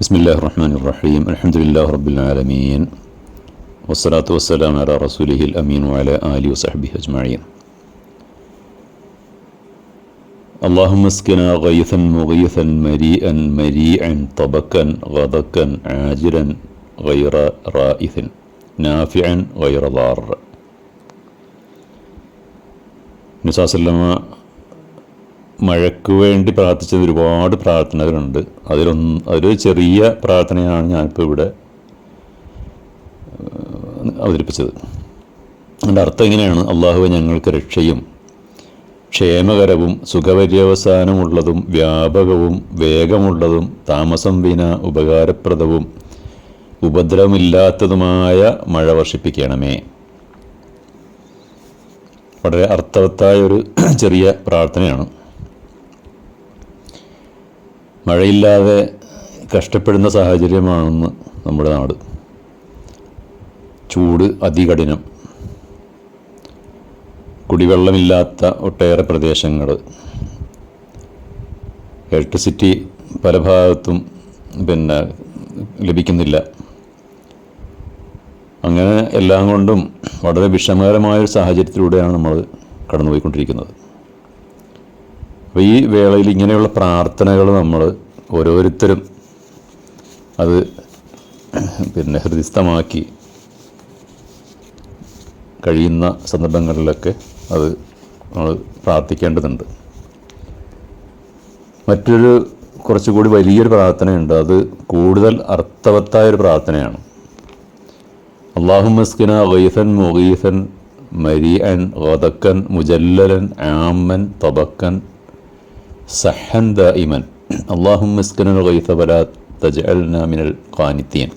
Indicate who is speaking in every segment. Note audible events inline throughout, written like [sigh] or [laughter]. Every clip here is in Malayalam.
Speaker 1: بسم الله الرحمن الرحيم الحمد لله رب العالمين والصلاة والسلام على رسوله الأمين وعلى آله وصحبه أجمعين اللهم اسقنا غيثا مغيثا مريئا مريعا طبكا غضكا عاجلا غير رائث نافعا غير ضار نساء الله മഴയ്ക്ക് വേണ്ടി പ്രാർത്ഥിച്ചത് ഒരുപാട് പ്രാർത്ഥനകളുണ്ട്. അതിലൊന്ന് അതിലൊരു ചെറിയ പ്രാർത്ഥനയാണ് ഞാനിപ്പോൾ ഇവിടെ അവതരിപ്പിച്ചത്. അതിന്റെ അർത്ഥം ഇങ്ങനെയാണ്. അള്ളാഹുവെ ഞങ്ങൾക്ക് രക്ഷയും ക്ഷേമകരവും സുഖപര്യവസാനമുള്ളതും വ്യാപകവും വേഗമുള്ളതും താമസം വിന ഉപകാരപ്രദവും ഉപദ്രവമില്ലാത്തതുമായ മഴ വർഷിപ്പിക്കണമേ. വളരെ അർത്ഥവത്തായ ഒരു [clears throat] ചെറിയ പ്രാർത്ഥനയാണ്. മഴയില്ലാതെ കഷ്ടപ്പെടുന്ന സാഹചര്യമാണെന്ന് നമ്മുടെ നാട്. ചൂട് അതികഠിനം. കുടിവെള്ളമില്ലാത്ത ഒട്ടേറെ പ്രദേശങ്ങൾ ഇലക്ട്രിസിറ്റി പല ഭാഗത്തും പിന്നെ ലഭിക്കുന്നില്ല. അങ്ങനെ എല്ലാം കൊണ്ടും വളരെ വിഷമകരമായൊരു സാഹചര്യത്തിലൂടെയാണ് നമ്മൾ കടന്നുപോയിക്കൊണ്ടിരിക്കുന്നത്. അപ്പോൾ ഈ വേളയിൽ ഇങ്ങനെയുള്ള പ്രാർത്ഥനകൾ നമ്മൾ ഓരോരുത്തരും അത് പിന്നെ ഹൃദിസ്ഥമാക്കി കഴിയുന്ന സന്ദർഭങ്ങളിലൊക്കെ അത് നമ്മൾ പ്രാർത്ഥിക്കേണ്ടതുണ്ട്. മറ്റൊരു കുറച്ചുകൂടി വലിയൊരു പ്രാർത്ഥനയുണ്ട്. അത് കൂടുതൽ അർത്ഥവത്തായ ഒരു പ്രാർത്ഥനയാണ്. അള്ളാഹു മസ്കിന ഗൈസൻ മുഗീസൻ മരിയൻ ഗതക്കൻ മുജല്ലലൻ ആമൻ തബക്കൻ സഹൻ ദായിമൻ അള്ളാഹു മസ്കിന ഗൈസ വലാ തജഅൽന മിനൽ ഖാനിത്തീൻ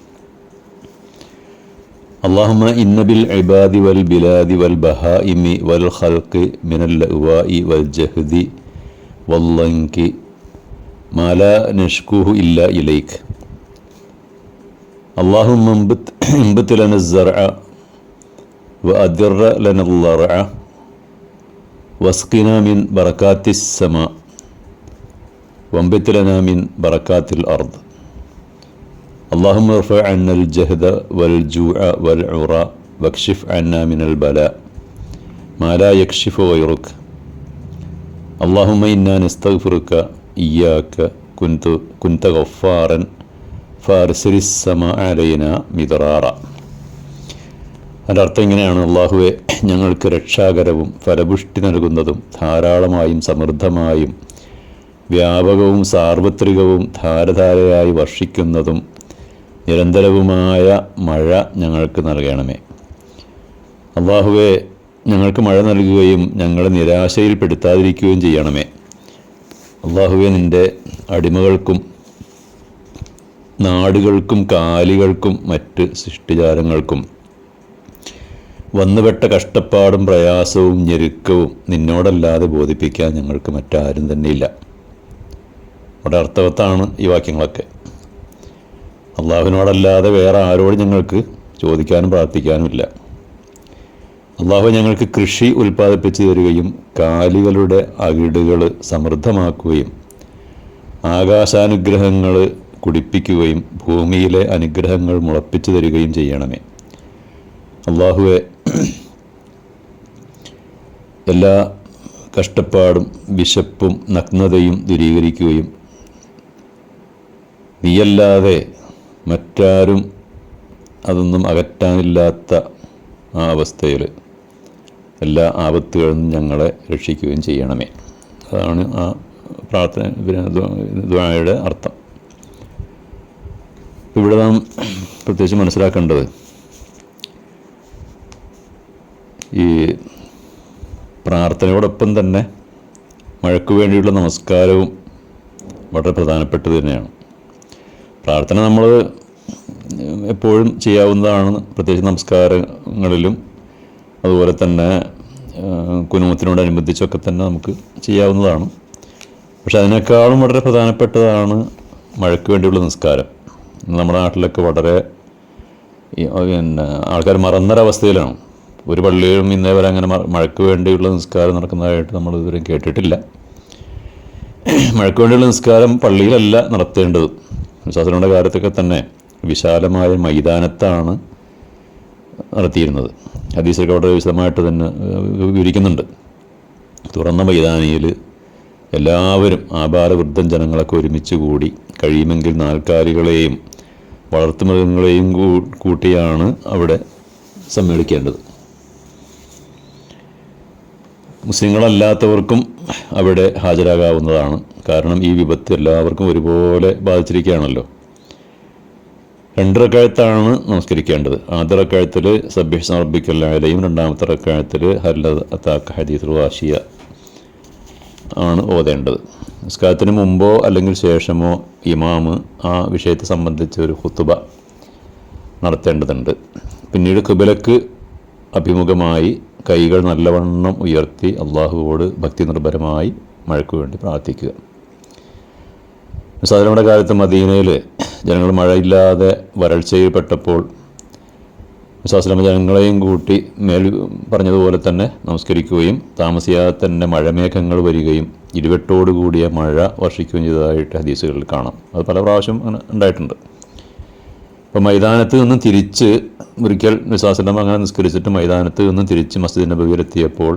Speaker 1: اللهم إن بالعباد والبلاد والبهائم والخلق من اللؤواء والجهد والضنك ما لا نشكوه إلا إليك اللهم انبت, انبت لنا الزرع وأدر لنا الضرع واسقنا من بركات السماء وانبت لنا من بركات الأرض اللهم ارفع عنا الجهد والجوع والعرى واكشف عنا من البلاء ما لا يكشف غيرك اللهم إنا نستغفرك إياك كنت كنت غفارا فارسل السماء علينا مدرارا അതിൻ്റെ അർത്ഥം ഇങ്ങനെയാണ് അള്ളാഹുവെ ഞങ്ങൾക്ക് രക്ഷാകരവും ഫലപുഷ്ടി നൽകുന്നതും ധാരാളമായും സമൃദ്ധമായും വ്യാപകവും സാർവത്രികവും ധാരധാരയായി വർഷിക്കുന്നതും നിരന്തരവുമായ മഴ ഞങ്ങൾക്ക് നൽകണമേ. അള്ളാഹുവെ ഞങ്ങൾക്ക് മഴ നൽകുകയും ഞങ്ങളെ നിരാശയിൽപ്പെടുത്താതിരിക്കുകയും ചെയ്യണമേ. അള്ളാഹുവെ നിന്റെ അടിമകൾക്കും നാടുകൾക്കും കാലികൾക്കും മറ്റ് സൃഷ്ടിജാലങ്ങൾക്കും വന്നുപെട്ട കഷ്ടപ്പാടും പ്രയാസവും ഞെരുക്കവും നിന്നോടല്ലാതെ ബോധിപ്പിക്കാൻ ഞങ്ങൾക്ക് മറ്റാരും തന്നെയില്ല. അവിടെ അർത്ഥവത്താണ് ഈ വാക്യങ്ങളൊക്കെ. അള്ളാഹുവിനോടല്ലാതെ വേറെ ആരോടും ഞങ്ങൾക്ക് ചോദിക്കാനും പ്രാർത്ഥിക്കാനുമില്ല അള്ളാഹു ഞങ്ങൾക്ക് കൃഷി ഉൽപ്പാദിപ്പിച്ചു തരികയും കാലികളുടെ അകിടുകൾ സമൃദ്ധമാക്കുകയും ആകാശാനുഗ്രഹങ്ങൾ കുടിപ്പിക്കുകയും ഭൂമിയിലെ അനുഗ്രഹങ്ങൾ മുളപ്പിച്ചു തരികയും ചെയ്യണമേ. അള്ളാഹുവെ എല്ലാ കഷ്ടപ്പാടും വിശപ്പും നഗ്നതയും ദൂരീകരിക്കുകയും നീയല്ലാതെ മറ്റാരും അതൊന്നും അകറ്റാനില്ലാത്ത ആ അവസ്ഥയിൽ എല്ലാ ആപത്തുകളിൽ നിന്നും ഞങ്ങളെ രക്ഷിക്കുകയും ചെയ്യണമേ. അതാണ് ആ പ്രാർത്ഥന ദ്വായുടെ അർത്ഥം. ഇവിടെ നാം പ്രത്യേകിച്ച് മനസ്സിലാക്കേണ്ടത് ഈ പ്രാർത്ഥനയോടൊപ്പം തന്നെ മഴയ്ക്ക് വേണ്ടിയുള്ള നമസ്കാരവും വളരെ പ്രധാനപ്പെട്ടത് തന്നെയാണ്. പ്രാർത്ഥന നമ്മൾ എപ്പോഴും ചെയ്യാവുന്നതാണ്. പ്രത്യേകിച്ച് നമസ്കാരങ്ങളിലും. അതുപോലെ തന്നെ കുനുമത്തിനോടനുബന്ധിച്ചൊക്കെ തന്നെ നമുക്ക് ചെയ്യാവുന്നതാണ്. പക്ഷെ അതിനേക്കാളും വളരെ പ്രധാനപ്പെട്ടതാണ് മഴയ്ക്ക് വേണ്ടിയുള്ള നിസ്കാരം. നമ്മുടെ നാട്ടിലൊക്കെ വളരെ പിന്നെ ആൾക്കാർ മറന്നൊരവസ്ഥയിലാണ് ഒരു പള്ളിയിലും ഇന്നേ വരെ അങ്ങനെ മഴയ്ക്ക് വേണ്ടിയുള്ള നിസ്കാരം നടക്കുന്നതായിട്ട് നമ്മൾ ഇതുവരെ കേട്ടിട്ടില്ല. മഴയ്ക്ക് വേണ്ടിയുള്ള നിസ്കാരം പള്ളിയിലല്ല നടത്തേണ്ടത്. വിശ്വാസങ്ങളുടെ കാലത്തൊക്കെ തന്നെ വിശാലമായ മൈതാനത്താണ് നടത്തിയിരുന്നത്. ഹദീസൊക്കെ വളരെ വിശദമായിട്ട് തന്നെ വിവരിക്കുന്നുണ്ട്. തുറന്ന മൈതാനിയിൽ എല്ലാവരും ആപാരവൃദ്ധൻ ജനങ്ങളൊക്കെ ഒരുമിച്ച് കൂടി കഴിയുമെങ്കിൽ നാൽക്കാലികളെയും വളർത്തുമൃഗങ്ങളെയും കൂട്ടിയാണ് അവിടെ സമ്മേളിക്കേണ്ടത്. മുസ്ലിങ്ങളല്ലാത്തവർക്കും അവിടെ ഹാജരാകാവുന്നതാണ്. കാരണം ഈ വിപത്ത് എല്ലാവർക്കും ഒരുപോലെ ബാധിച്ചിരിക്കുകയാണല്ലോ. രണ്ട് റക്കായത്താണ് നമസ്കരിക്കേണ്ടത്. ആദ്യ റക്കാഴത്തിൽ സബ്യഹ് സമർപ്പിക്കലായാലും രണ്ടാമത്തെ റക്കാഴത്തിൽ ഹല്ല അത്താക്ക ഹദീസ് വാശിയ ആണ് ഓതേണ്ടത്. നിസ്കാരത്തിന് മുമ്പോ അല്ലെങ്കിൽ ശേഷമോ ഇമാമ് ആ വിഷയത്തെ സംബന്ധിച്ച് ഒരു ഹുത്തുബ നടത്തേണ്ടതുണ്ട്. പിന്നീട് കുബലക്ക് അഭിമുഖമായി കൈകൾ നല്ലവണ്ണം ഉയർത്തി അള്ളാഹുവോട് ഭക്തി നിർഭരമായി മഴയ്ക്ക് വേണ്ടി പ്രാർത്ഥിക്കുക. സാധാരണയുടെ കാലത്ത് മദീനയിൽ ജനങ്ങൾ മഴയില്ലാതെ വരൾച്ചയിൽ പെട്ടപ്പോൾ വിശ്വാസലമ ജനങ്ങളെയും കൂട്ടി മേൽ പറഞ്ഞതുപോലെ തന്നെ നമസ്കരിക്കുകയും താമസിയാതെ തന്നെ മഴമേഘങ്ങൾ വരികയും ഇരുവെട്ടോടു കൂടിയ മഴ വർഷിക്കുകയും ചെയ്തതായിട്ട് ഹദീസുകളിൽ കാണാം. അത് പല പ്രാവശ്യം അങ്ങനെ ഉണ്ടായിട്ടുണ്ട്. അപ്പോൾ മൈതാനത്ത് നിന്നും തിരിച്ച് ഒരിക്കൽ വിശ്വാസലം അങ്ങനെ നിസ്കരിച്ചിട്ട് മൈതാനത്ത് നിന്നും തിരിച്ച് മസ്ജിദ് നബിയിലെത്തിയപ്പോൾ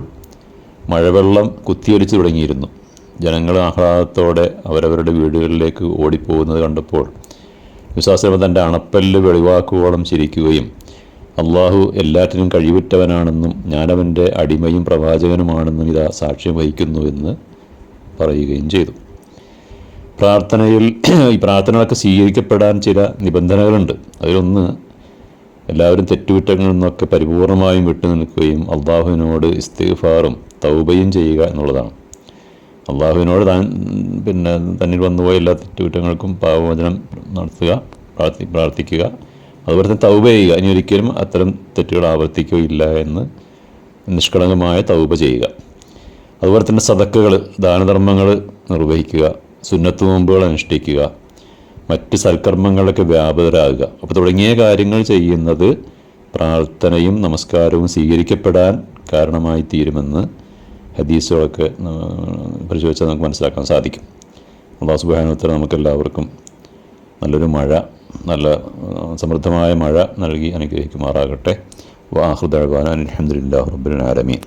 Speaker 1: മഴവെള്ളം കുത്തിയൊലിച്ച് തുടങ്ങിയിരുന്നു. ജനങ്ങൾ ആഹ്ലാദത്തോടെ അവരവരുടെ വീടുകളിലേക്ക് ഓടിപ്പോകുന്നത് കണ്ടപ്പോൾ വിശ്വാസം തന്റെ അണപ്പല്ല് വെളിവാക്കുവോളം ചിരിക്കുകയും അള്ളാഹു എല്ലാറ്റിനും കഴിവുറ്റവനാണെന്നും ഞാനവന്റെ അടിമയും പ്രവാചകനുമാണെന്നും ഇതാ സാക്ഷ്യം വഹിക്കുന്നു എന്ന് പറയുകയും ചെയ്തു. പ്രാർത്ഥനയിൽ ഈ പ്രാർത്ഥനകളൊക്കെ സ്വീകരിക്കപ്പെടാൻ ചില നിബന്ധനകളുണ്ട്. അതിലൊന്ന് എല്ലാവരും തെറ്റുകുറ്റങ്ങളിൽ നിന്നൊക്കെ പരിപൂർണമായും വിട്ടുനിൽക്കുകയും അള്ളാഹുവിനോട് ഇസ്തിഗ്ഫാറും തൗബയും ചെയ്യുക എന്നുള്ളതാണ്. അള്ളാഹുവിനോട് താൻ പിന്നെ തന്നിൽ വന്നുപോയ എല്ലാ തെറ്റുകുറ്റങ്ങൾക്കും പാവമോചനം നടത്തുക പ്രാർത്ഥി പ്രാർത്ഥിക്കുക. അതുപോലെ തന്നെ തൗബ ചെയ്യുക. ഇനി ഒരിക്കലും അത്തരം തെറ്റുകൾ ആവർത്തിക്കുകയില്ല എന്ന് നിഷ്കളങ്കമായ തൗബ ചെയ്യുക. അതുപോലെ തന്നെ സതക്കുകൾ ദാനധർമ്മങ്ങൾ നിർവഹിക്കുക. സുന്നത്ത് നോമ്പുകൾ അനുഷ്ഠിക്കുക. മറ്റ് സൽക്കർമ്മങ്ങളിലൊക്കെ വ്യാപകരാകുക. അപ്പോൾ തുടങ്ങിയ കാര്യങ്ങൾ ചെയ്യുന്നത് പ്രാർത്ഥനയും നമസ്കാരവും സ്വീകരിക്കപ്പെടാൻ കാരണമായി തീരുമെന്ന് ഹദീസുകളൊക്കെ പരിശോധിച്ചാൽ നമുക്ക് മനസ്സിലാക്കാൻ സാധിക്കും. അള്ളാഹു സുബാനുത്തരം നമുക്കെല്ലാവർക്കും നല്ലൊരു മഴ നല്ല സമൃദ്ധമായ മഴ നൽകി അനുഗ്രഹിക്കുമാറാകട്ടെ. വാഹൃദാൻ അലഹമുല്ലാ റബ്ബുൽ ആലമീൻ.